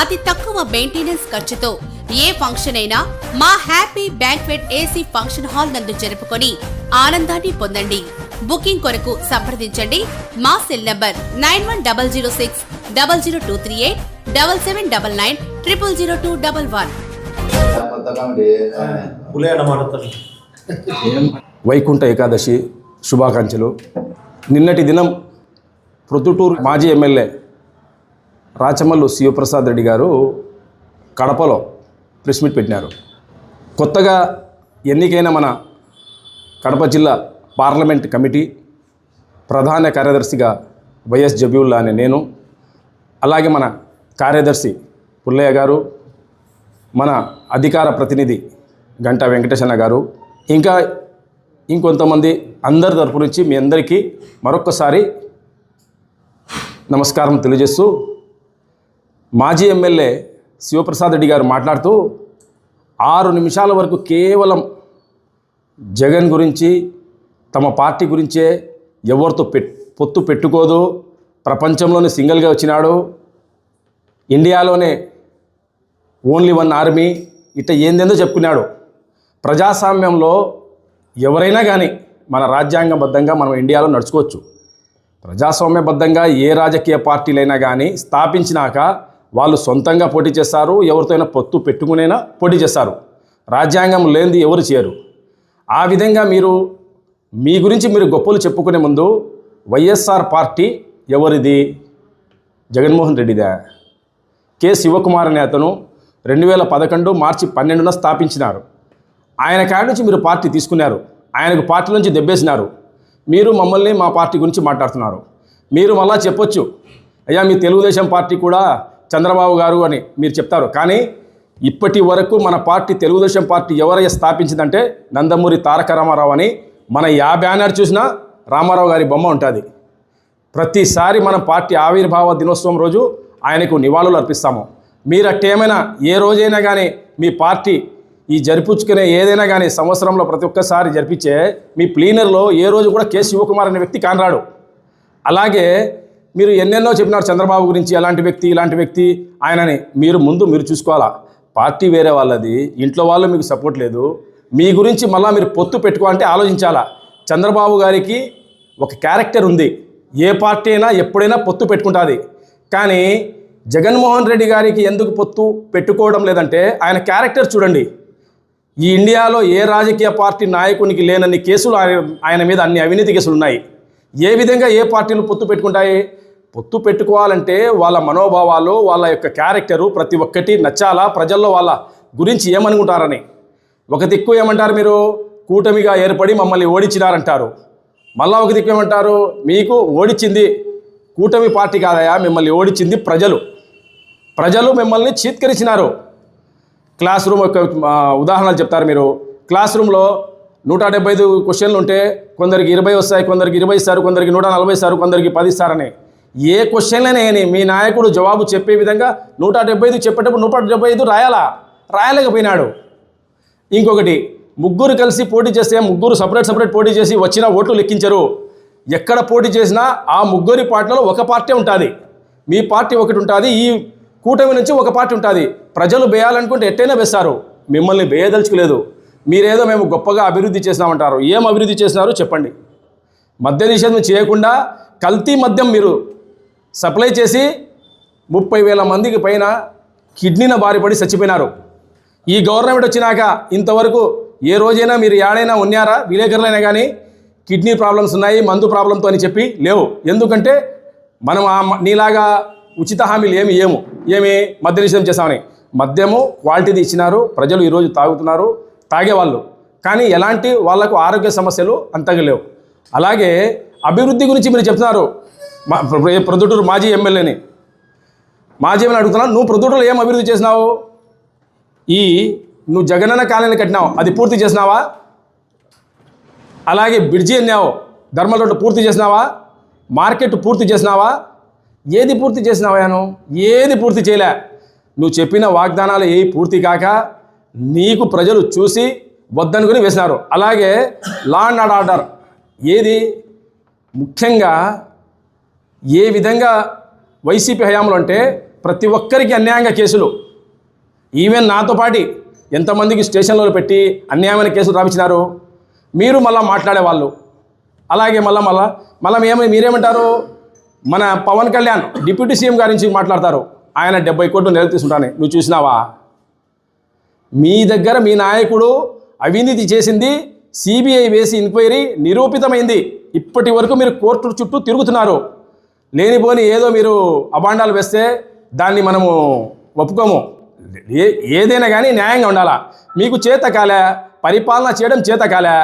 అతి తక్కువ మెయింటెనెన్స్ ఖర్చుతో ఏ ఫంక్షన్ అయినా మా happy banquet AC function hall నందు జరుపుకొని ఆనందాన్ని పొందండి. బుకింగ్ కొరకు సంప్రదించండి. మా cell number nine one double zero six double zero two three eight double seven double nine triple zero two double one. Vaikuntha Ekadashi శుభాకాంక్షలు. నిన్నటి దినం ప్రొద్దుటూరు మాజీ ఎమ్మెల్యే రాచమల్లు శివప్రసాద్ రెడ్డి గారు కడపలో ప్రెస్ మీట్ పెట్టినారు. కొత్తగా ఎన్నికైన మన కడప జిల్లా పార్లమెంట్ కమిటీ ప్రధాన కార్యదర్శిగా వైఎస్ జబీవుల్లా అనే నేను అలాగే మన కార్యదర్శి పుల్లయ్య గారు మన అధికార ప్రతినిధి గంటా వెంకటేశన్న గారు ఇంకా ఇంకొంతమంది అందరి తరపు నుంచి మీ అందరికీ మరొక్కసారి నమస్కారం తెలియజేస్తూ మాజీ ఎమ్మెల్యే శివప్రసాద్ రెడ్డి గారు మాట్లాడుతూ ఆరు నిమిషాల వరకు కేవలం జగన్ గురించి తమ పార్టీ గురించే ఎవరితో పెట్ పొత్తు పెట్టుకోదు. ప్రపంచంలోనే సింగిల్గా వచ్చినాడు. ఇండియాలోనే ఓన్లీ వన్ ఆర్మీ. ఇట్ట ఏందేందో చెప్పుకున్నాడు. ప్రజాస్వామ్యంలో ఎవరైనా కానీ మన రాజ్యాంగబద్ధంగా మనం ఇండియాలో నడుచుకోవచ్చు. ప్రజాస్వామ్యబద్ధంగా ఏ రాజకీయ పార్టీలైనా కానీ స్థాపించినాక వాళ్ళు సొంతంగా పోటీ చేస్తారు ఎవరితోనైనా పొత్తు పెట్టుకునైనా పోటీ చేస్తారు. రాజ్యాంగం లేనిది ఎవరు చేయరు. ఆ విధంగా మీరు మీ గురించి మీరు గొప్పలు చెప్పుకునే ముందు వైఎస్ఆర్ పార్టీ ఎవరిది? జగన్మోహన్ రెడ్డిదా? కె. శివకుమార్ అనే అతను రెండు వేల పదకొండు మార్చి పన్నెండున స్థాపించినారు. ఆయన కాడి నుంచి మీరు పార్టీ తీసుకున్నారు. ఆయనకు పార్టీ నుంచి దెబ్బేసినారు. మీరు మమ్మల్ని మా పార్టీ గురించి మాట్లాడుతున్నారు. మీరు మళ్ళా చెప్పొచ్చు. అయ్యా మీ తెలుగుదేశం పార్టీ కూడా చంద్రబాబు గారు అని మీరు చెప్తారు. కానీ ఇప్పటి వరకు మన పార్టీ తెలుగుదేశం పార్టీ ఎవరైనా స్థాపించిందంటే నందమూరి తారక రామారావు అని మన యా బ్యానర్ చూసినా రామారావు గారి బొమ్మ ఉంటుంది. ప్రతిసారి మన పార్టీ ఆవిర్భావ దినోత్సవం రోజు ఆయనకు నివాళులు అర్పిస్తాము. మీరు అట్టేమైనా ఏ రోజైనా కానీ మీ పార్టీ ఈ జరిపించుకునే ఏదైనా కానీ సంవత్సరంలో ప్రతి ఒక్కసారి జరిపించే మీ ప్లీనర్లో ఏ రోజు కూడా కె శివకుమార్ అనే వ్యక్తి కానరాడు. అలాగే మీరు ఎన్నెన్నో చెప్పినారు చంద్రబాబు గురించి ఎలాంటి వ్యక్తి ఇలాంటి వ్యక్తి ఆయనని. మీరు ముందు మీరు చూసుకోవాలా? పార్టీ వేరే వాళ్ళది ఇంట్లో వాళ్ళు మీకు సపోర్ట్ లేదు. మీ గురించి మళ్ళీ మీరు పొత్తు పెట్టుకోవాలంటే ఆలోచించాలా? చంద్రబాబు గారికి ఒక క్యారెక్టర్ ఉంది. ఏ పార్టీ అయినా ఎప్పుడైనా పొత్తు పెట్టుకుంటుంది. కానీ జగన్మోహన్ రెడ్డి గారికి ఎందుకు పొత్తు పెట్టుకోవడం లేదంటే ఆయన క్యారెక్టర్ చూడండి. ఈ ఇండియాలో ఏ రాజకీయ పార్టీ నాయకునికి లేనన్ని కేసులు ఆయన ఆయన మీద అన్ని అవినీతి కేసులు ఉన్నాయి. ఏ విధంగా ఏ పార్టీలు పొత్తు పెట్టుకుంటాయి? పొత్తు పెట్టుకోవాలంటే వాళ్ళ మనోభావాలు వాళ్ళ యొక్క క్యారెక్టరు ప్రతి ఒక్కటి నచ్చాలా? ప్రజల్లో వాళ్ళ గురించి ఏమనుకుంటారని. ఒక దిక్కు ఏమంటారు మీరు? కూటమిగా ఏర్పడి మమ్మల్ని ఓడించినారంటారు. మళ్ళా ఒక దిక్కు ఏమంటారు? మీకు ఓడించింది కూటమి పార్టీ కాదయా? మిమ్మల్ని ఓడించింది ప్రజలు. ప్రజలు మిమ్మల్ని చీత్కరించినారు. క్లాస్ రూమ్ యొక్క ఉదాహరణలు చెప్తారు మీరు. క్లాస్ రూమ్లో నూట డెబ్బై ఐదు క్వశ్చన్లు ఉంటే కొందరికి ఇరవై వస్తాయి కొందరికి ఇరవై ఇస్తారు కొందరికి నూట నలభై ఇస్తారు కొందరికి పది ఇస్తారని. ఏ క్వశ్చన్లనే మీ నాయకుడు జవాబు చెప్పే విధంగా నూట డెబ్బై ఐదు చెప్పేటప్పుడు నూట డెబ్బై ఐదు రాయాలా? రాయలేకపోయినాడు. ఇంకొకటి ముగ్గురు కలిసి పోటీ చేస్తే ముగ్గురు సపరేట్ సపరేట్ పోటీ చేసి వచ్చిన ఓట్లు లెక్కించరు. ఎక్కడ పోటీ చేసినా ఆ ముగ్గురి పార్టీలో ఒక పార్టీ ఉంటుంది. మీ పార్టీ ఒకటి ఉంటుంది ఈ కూటమి నుంచి ఒక పార్టీ ఉంటుంది. ప్రజలు వేయాలనుకుంటే ఎట్టైనా వేస్తారు మిమ్మల్ని వేయదలుచుకోలేదు మీరేదో మేము గొప్పగా అభివృద్ధి చేసినామంటారు. ఏం అభివృద్ధి చేసినారో చెప్పండి. మద్య నిషేధం చేయకుండా కల్తీ మద్యం మీరు సప్లై చేసి ముప్పై వేల మందికి పైన కిడ్నీన బారిపడి చచ్చిపోయినారు. ఈ గవర్నమెంట్ వచ్చినాక ఇంతవరకు ఏ రోజైనా మీరు ఏడైనా ఉన్నారా? విలేకరులైనా కానీ కిడ్నీ ప్రాబ్లమ్స్ ఉన్నాయి మందు ప్రాబ్లంతో అని చెప్పి లేవు. ఎందుకంటే మనం ఆ నీలాగా ఉచిత హామీలు ఏమి ఏము ఏమి మద్య నిషేధం చేస్తామని. మద్యము క్వాలిటీది ఇచ్చినారు ప్రజలు ఈరోజు తాగుతున్నారు తాగేవాళ్ళు. కానీ ఎలాంటి వాళ్ళకు ఆరోగ్య సమస్యలు అంతగా లేవు. అలాగే అభివృద్ధి గురించి మీరు చెప్తున్నారు. మా ప్రొద్దుటూరు మాజీ ఎమ్మెల్యేని. మాజీ ఎమ్మెల్యే అడుగుతున్నాను నువ్వు ప్రొద్దుటూరులో ఏం అభివృద్ధి చేసినావు? ఈ నువ్వు జగనన్న కాలనీ కట్టినావు అది పూర్తి చేసినావా? అలాగే బ్రిడ్జి అన్నావు ధర్మల రోడ్డు పూర్తి చేసినావా? మార్కెట్ పూర్తి చేసినావా? ఏది పూర్తి చేసినావాను ఏది పూర్తి చేయలే. నువ్వు చెప్పిన వాగ్దానాలు ఏ పూర్తి కాక నీకు ప్రజలు చూసి వద్దనుకుని వేసినారు. అలాగే లా అండ్ ఆర్డర్ ఏది? ముఖ్యంగా ఏ విధంగా వైసీపీ హయాంలో అంటే ప్రతి ఒక్కరికి అన్యాయంగా కేసులు. ఈవెన్ నాతో పాటి ఎంతమందికి స్టేషన్లో పెట్టి అన్యాయమైన కేసులు రాపించినారు. మీరు మళ్ళీ మాట్లాడేవాళ్ళు అలాగే మళ్ళీ మళ్ళీ మళ్ళీ మేము మీరేమంటారు? మన పవన్ కళ్యాణ్ డిప్యూటీ సీఎం గారి నుంచి మాట్లాడతారు. ఆయన డెబ్బై కోట్లు నెల తీసుకుంటానే నువ్వు చూసినావా? మీ దగ్గర మీ నాయకుడు అవినీతి చేసింది సిబిఐ వేసి ఎంక్వైరీ నిరూపితమైంది. ఇప్పటి వరకు మీరు కోర్టు చుట్టూ తిరుగుతున్నారు. లేనిపోని ఏదో మీరు అబాండాలు వేస్తే దాన్ని మనము ఒప్పుకోము. ఏ ఏదైనా కానీ న్యాయంగా ఉండాలా? మీకు చేత కాలే పరిపాలన చేయడం చేత కాలే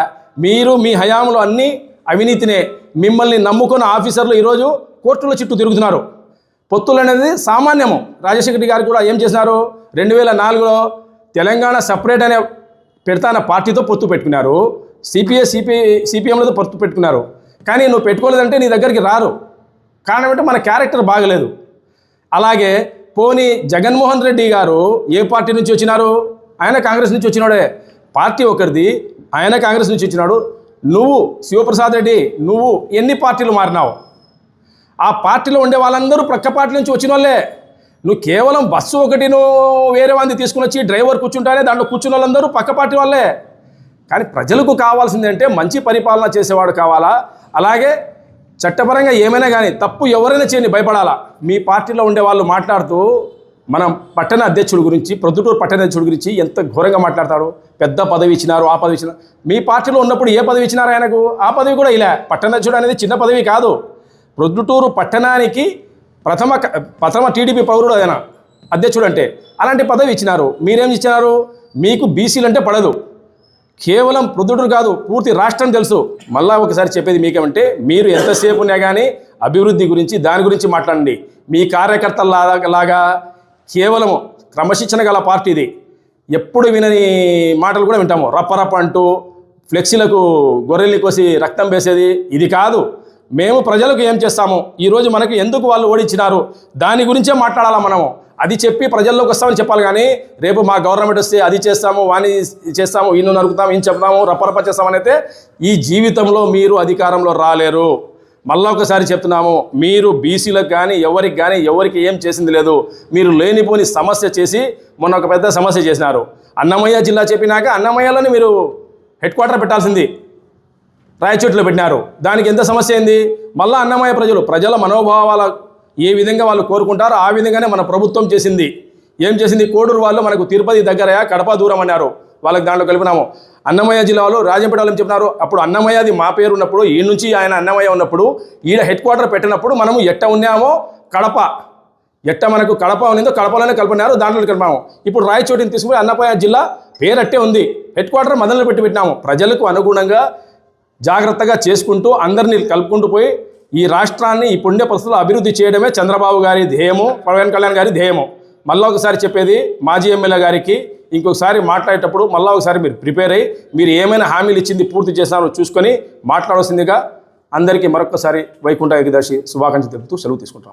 మీరు మీ హయాంలో అన్నీ అవినీతినే మిమ్మల్ని నమ్ముకున్న ఆఫీసర్లు ఈరోజు కోర్టుల చుట్టూ తిరుగుతున్నారు. పొత్తులు అనేది సామాన్యము. రాజశేఖర గారు కూడా ఏం చేసినారు? రెండు వేల నాలుగులో తెలంగాణ సపరేట్ అనే పెడతాన పార్టీతో పొత్తు పెట్టుకున్నారు. సిపిఐ సిపి సిపిఎంలతో పొత్తు పెట్టుకున్నారు. కానీ నువ్వు పెట్టుకోలేదంటే నీ దగ్గరికి రారు. కారణం అంటే మన క్యారెక్టర్ బాగలేదు. అలాగే పోనీ జగన్మోహన్ రెడ్డి గారు ఏ పార్టీ నుంచి వచ్చినారు? ఆయన కాంగ్రెస్ నుంచి వచ్చినాడే. పార్టీ ఒకరిది ఆయన కాంగ్రెస్ నుంచి వచ్చినాడు. నువ్వు శివప్రసాద్ రెడ్డి నువ్వు ఎన్ని పార్టీలు మారినావు? ఆ పార్టీలో ఉండే వాళ్ళందరూ ప్రక్క పార్టీ నుంచి వచ్చిన వాళ్ళే. నువ్వు కేవలం బస్సు ఒకటి నువ్వు వేరే వాడిని తీసుకుని వచ్చి డ్రైవర్ కూర్చుంటానే దాంట్లో కూర్చున్న వాళ్ళందరూ పక్క పార్టీ వాళ్ళే. కానీ ప్రజలకు కావాల్సిందంటే మంచి పరిపాలన చేసేవాడు కావాలా? అలాగే చట్టపరంగా ఏమైనా కానీ తప్పు ఎవరైనా చేయని భయపడాలా? మీ పార్టీలో ఉండే వాళ్ళు మాట్లాడుతూ మనం పట్టణ అధ్యక్షుడి గురించి ప్రొద్దుటూరు పట్టణ అధ్యక్షుడి గురించి ఎంత ఘోరంగా మాట్లాడతాడు? పెద్ద పదవి ఇచ్చినారు ఆ పదవి ఇచ్చినారు. మీ పార్టీలో ఉన్నప్పుడు ఏ పదవి ఇచ్చినారు ఆయనకు? ఆ పదవి కూడా ఇలా. పట్టణ అధ్యక్షుడు అనేది చిన్న పదవి కాదు. ప్రొద్దుటూరు పట్టణానికి ప్రథమ క- ప్రథమ టీడీపీ పౌరుడు ఆయన అధ్యక్షుడు అంటే. అలాంటి పదవి ఇచ్చినారు. మీరేం ఇచ్చినారు? మీకు బీసీలు అంటే పడదు. కేవలం ప్రొద్దుటూరు కాదు పూర్తి రాష్ట్రం తెలుసు. మళ్ళా ఒకసారి చెప్పేది మీకేమంటే మీరు ఎంతసేపు ఉన్నా కానీ అభివృద్ధి గురించి దాని గురించి మాట్లాడండి. మీ కార్యకర్తల లాగా కేవలము క్రమశిక్షణ గల పార్టీ ఇది. ఎప్పుడు వినని మాటలు కూడా వింటాము. రప్ప రప్ప అంటూ ఫ్లెక్సీలకు గొర్రెల్ని కోసి రక్తం వేసేది ఇది కాదు. మేము ప్రజలకు ఏం చేస్తాము? ఈరోజు మనకు ఎందుకు వాళ్ళు ఓడించినారు? దాని గురించే మాట్లాడాలా మనము? అది చెప్పి ప్రజల్లోకి వస్తామని చెప్పాలి కానీ రేపు మా గవర్నమెంట్ వస్తే అది చేస్తాము వాణి చేస్తాము ఈయన నరుకుతాము ఈయన చెప్తాము రప్పరప్ప చేస్తామని అయితే ఈ జీవితంలో మీరు అధికారంలో రాలేరు. మళ్ళా ఒకసారి చెప్తున్నాము మీరు బీసీలకు కానీ ఎవరికి కానీ ఎవరికి ఏం చేసింది లేదు. మీరు లేనిపోని సమస్య చేసి మొన్న ఒక పెద్ద సమస్య చేసినారు. అన్నమయ్య జిల్లా చెప్పినాక అన్నమయ్యలోనే మీరు హెడ్ క్వార్టర్ పెట్టాల్సింది. రాయచోట్లో పెట్టినారు. దానికి ఎంత సమస్య అయింది? మళ్ళీ అన్నమయ్య ప్రజలు ప్రజల మనోభావాల ఏ విధంగా వాళ్ళు కోరుకుంటారో ఆ విధంగానే మన ప్రభుత్వం చేసింది. ఏం చేసింది? కోడూరు వాళ్ళు మనకు తిరుపతి దగ్గర కడప దూరం అన్నారు. వాళ్ళకి దాంట్లో కలిపినాము. అన్నమయ్య జిల్లాలో రాజంపేట వాళ్ళు చెప్పినారు? అప్పుడు అన్నమయ్యది మా పేరు ఉన్నప్పుడు ఈ నుంచి ఆయన అన్నమయ్య ఉన్నప్పుడు ఈడ హెడ్ క్వార్టర్ పెట్టినప్పుడు మనము ఎట్ట ఉన్నామో కడప. ఎట్ట మనకు కడప ఉన్నదో కడపలోనే కలిపినారు దాంట్లో కలిపాము. ఇప్పుడు రాయచోటిని తీసుకుని అన్నమయ్య జిల్లా పేరట్టే ఉంది. హెడ్ క్వార్టర్ మొదలు పెట్టి పెట్టినాము. ప్రజలకు అనుగుణంగా జాగ్రత్తగా చేసుకుంటూ అందరినీ కలుపుకుంటూ పోయి ఈ రాష్ట్రాన్ని ఈ పుణ్య పరిస్థితులు అభివృద్ధి చేయడమే చంద్రబాబు గారి ధ్యేయము పవన్ కళ్యాణ్ గారి ధ్యేయము. మళ్ళా ఒకసారి చెప్పేది మాజీ ఎమ్మెల్యే గారికి ఇంకొకసారి మాట్లాడేటప్పుడు మళ్ళా ఒకసారి మీరు ప్రిపేర్ అయ్యి మీరు ఏమైనా హామీలు ఇచ్చింది పూర్తి చేస్తారో చూసుకొని మాట్లాడాల్సిందిగా అందరికీ మరొకసారి వైకుంఠ ఏకదశి శుభాకాంక్షలు తెలుపుతూ సెలవు తీసుకుంటాం